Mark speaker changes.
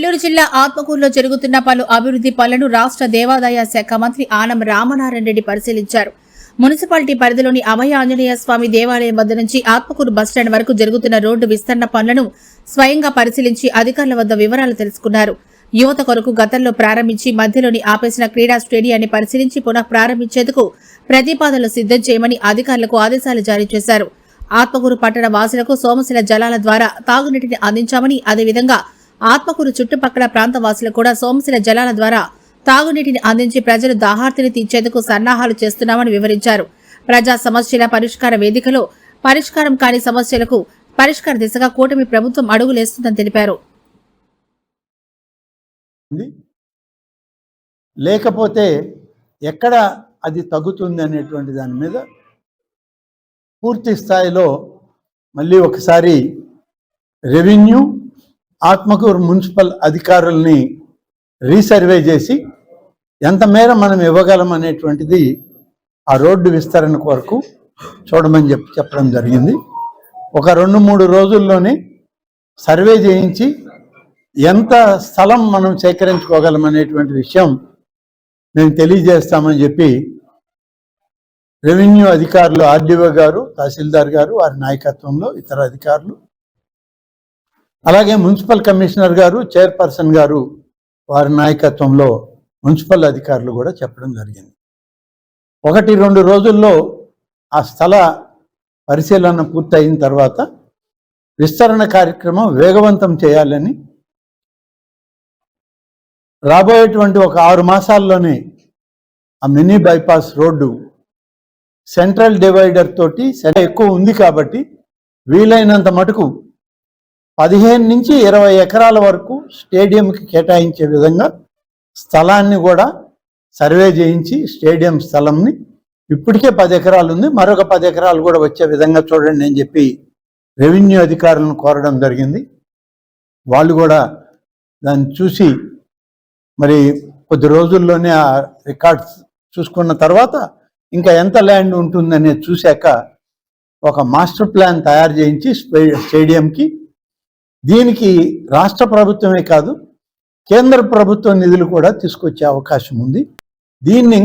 Speaker 1: నెల్లూరు జిల్లా ఆత్మకూరులో జరుగుతున్న పలు అభివృద్ధి పనులను రాష్ట్ర దేవాదాయ శాఖ మంత్రి ఆనం రామనారాయణ రెడ్డి పరిశీలించారు. మున్సిపాలిటీ పరిధిలోని అభయ ఆంజనేయ స్వామి దేవాలయం వద్ద నుంచి ఆత్మకూరు బస్టాండ్ వరకు జరుగుతున్న రోడ్డు విస్తరణ పనులను స్వయంగా పరిశీలించి అధికారుల వద్ద వివరాలు తెలుసుకున్నారు. యువత కొరకు గతంలో ప్రారంభించి మధ్యలోని ఆపేసిన క్రీడా స్టేడియాన్ని పరిశీలించి పునః ప్రారంభించేందుకు ప్రతిపాదనలు సిద్ధం చేయమని అధికారులకు ఆదేశాలు జారీ చేశారు. ఆత్మకూరు పట్టణ వాసులకు సోమశిల జలాల ద్వారా తాగునీటిని అందించామని అదేవిధంగా ఆత్మకూరు చుట్టుపక్కల ప్రాంత వాసులు కూడా సోమశిల జలాల ద్వారా తాగునీటిని అందించి ప్రజలు దాహార్తిని తీర్చేందుకు సన్నాహాలు చేస్తున్నామని వివరించారు. ప్రజా సమస్యల పరిష్కార వేదికలో పరిష్కారం కాని సమస్యలకు పరిష్కార దిశగా కూటమి ప్రభుత్వం అడుగులేస్తుందని తెలిపారు.
Speaker 2: లేకపోతే ఎక్కడ అది తగ్గుతుంది అనేటువంటి దాని మీద పూర్తి స్థాయిలో మళ్ళీ ఒకసారి రెవెన్యూ ఆత్మకూరు మున్సిపల్ అధికారుల్ని రీసర్వే చేసి ఎంత మేర మనం ఇవ్వగలం అనేటువంటిది ఆ రోడ్డు విస్తరణ కొరకు చూడమని చెప్పి చెప్పడం జరిగింది. ఒక రెండు మూడు రోజుల్లోనే సర్వే చేయించి ఎంత స్థలం మనం సేకరించుకోగలం అనేటువంటి విషయం మేము తెలియజేస్తామని చెప్పి రెవెన్యూ అధికారులు ఆర్డీఓ గారు తహసీల్దార్ గారు వారి నాయకత్వంలో ఇతర అధికారులు అలాగే మున్సిపల్ కమిషనర్ గారు చైర్పర్సన్ గారు వారి నాయకత్వంలో మున్సిపల్ అధికారులు కూడా చెప్పడం జరిగింది. ఒకటి రెండు రోజుల్లో ఆ స్థల పరిశీలన పూర్తయిన తర్వాత విస్తరణ కార్యక్రమం వేగవంతం చేయాలని రాబోయేటువంటి ఒక ఆరు మాసాల్లోనే ఆ mini bypass road central divider తోటి సెంటర్ ఎక్కువ ఉంది కాబట్టి వీలైనంత మటుకు పదిహేను నుంచి ఇరవై ఎకరాల వరకు స్టేడియంకి కేటాయించే విధంగా స్థలాన్ని కూడా సర్వే చేయించి స్టేడియం స్థలంని ఇప్పటికే పది ఎకరాలు ఉంది. మరొక పది ఎకరాలు కూడా వచ్చే విధంగా చూడండి అని చెప్పి రెవెన్యూ అధికారులను కోరడం జరిగింది. వాళ్ళు కూడా దాన్ని చూసి మరి కొద్ది రోజుల్లోనే ఆ రికార్డ్స్ చూసుకున్న తర్వాత ఇంకా ఎంత ల్యాండ్ ఉంటుందనేది చూశాక ఒక మాస్టర్ ప్లాన్ తయారు చేయించి స్టేడియంకి దీనికి రాష్ట్ర ప్రభుత్వమే కాదు కేంద్ర ప్రభుత్వ నిధులు కూడా తీసుకొచ్చే అవకాశం ఉంది. దీన్ని